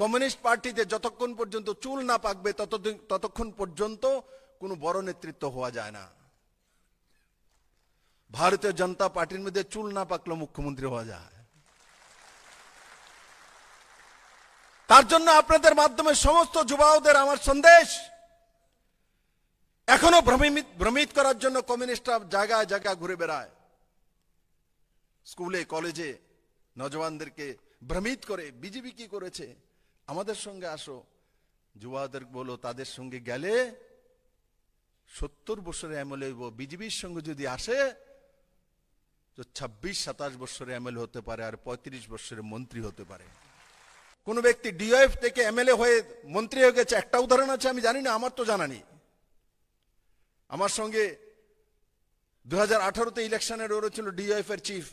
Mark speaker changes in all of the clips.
Speaker 1: Communist পার্টিতে যতক্ষণ পর্যন্ত চুল না পাকবে ততদিন ততক্ষণ পর্যন্ত কোনো বড় নেতৃত্ব হওয়া যায় না। ভারতীয় জনতা পার্টির মধ্যে চুল না পাকলে মুখ্যমন্ত্রী হওয়া যায়। তার জন্য আপনাদের মাধ্যমে সমস্ত যুবাওদের আমার সন্দেশ। এখনও ভ্রমিত ভ্রমিত করার জন্য কমিউনিস্টরা জায়গায় জায়গায় ঘুরে বেড়ায়। স্কুলে, কলেজে নজওয়ানদেরকে ভ্রমিত করে বিজেপি কি করেছে? আমাদের সঙ্গে আসো। যুবাদের বলো, তাদের সঙ্গে গেলে সত্তর বছরে এমএলএ বিজেপির সঙ্গে যদি আসে, তো ছাব্বিশ, সাতাশ বছরে এমএলএ হতে পারে আর পঁয়ত্রিশ বছরের মন্ত্রী হতে পারে। কোন ব্যক্তি ডিওএফ থেকে এমএলএ হয়ে মন্ত্রী হয়ে গেছে, একটা উদাহরণ আছে, আমি জানি না, আমার তো জানা নেই। আমার সঙ্গে দু হাজার আঠারোতে ইলেকশনের ওর ছিল ডিওএফ এর চিফ।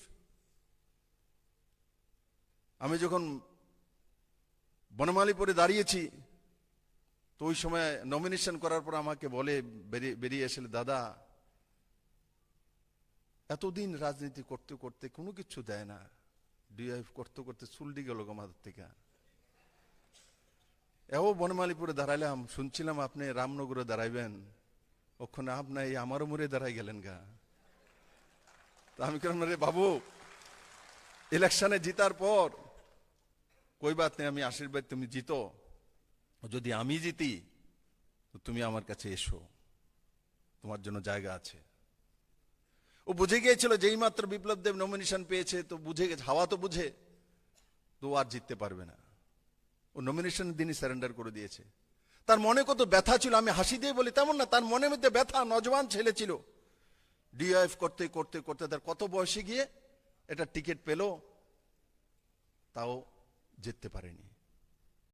Speaker 1: আমি যখন বনমালীপুরে দাঁড়িয়েছি। তো ওই সময় নমিনেশন করার পর আমাকে বলে, বেরিয়ে বেরিয়ে দাদা, এতদিন রাজনীতি করতে করতে কোনো কিছু দেয় না। ডিআইএফ করতে করতে চুলডি গেল গো মাথার থেকে। এও বনমালীপুরে দাঁড়াইলাম, শুনছিলাম আপনি রামনগরে দাঁড়াইবেন। ওখানে আপনি এই আমারও মুড়ে দাঁড়াই গেলেন গা। তা আমি কেন রে বাবু ইলেকশনে জিতার পর কই বাত নেই, আমি আশীর্বাদ, তুমি জিতো। যদি আমি জিতি, তো তুমি আমার কাছে এসো। তোমার জন্য জায়গা আছে। ও বুঝে গিয়েছিল যেই মাত্র বিপ্লব দেব নমিনেশন পেয়েছে, তো বুঝে গেছে, হাওয়া তো বুঝে, তো আর জিততে পারবে না। ও নমিনেশন দিনই স্যারেন্ডার করে দিয়েছে। তার মনে কত ব্যথা ছিল, আমি হাসি দিয়ে বলি, তেমন না, তার মনের মধ্যে ব্যথা, নজওয়ান ছেলে ছিল। ডিআইএফ করতে করতে করতে তার কত বয়সে গিয়ে এটা টিকিট পেল, তাও জিততে পারেনি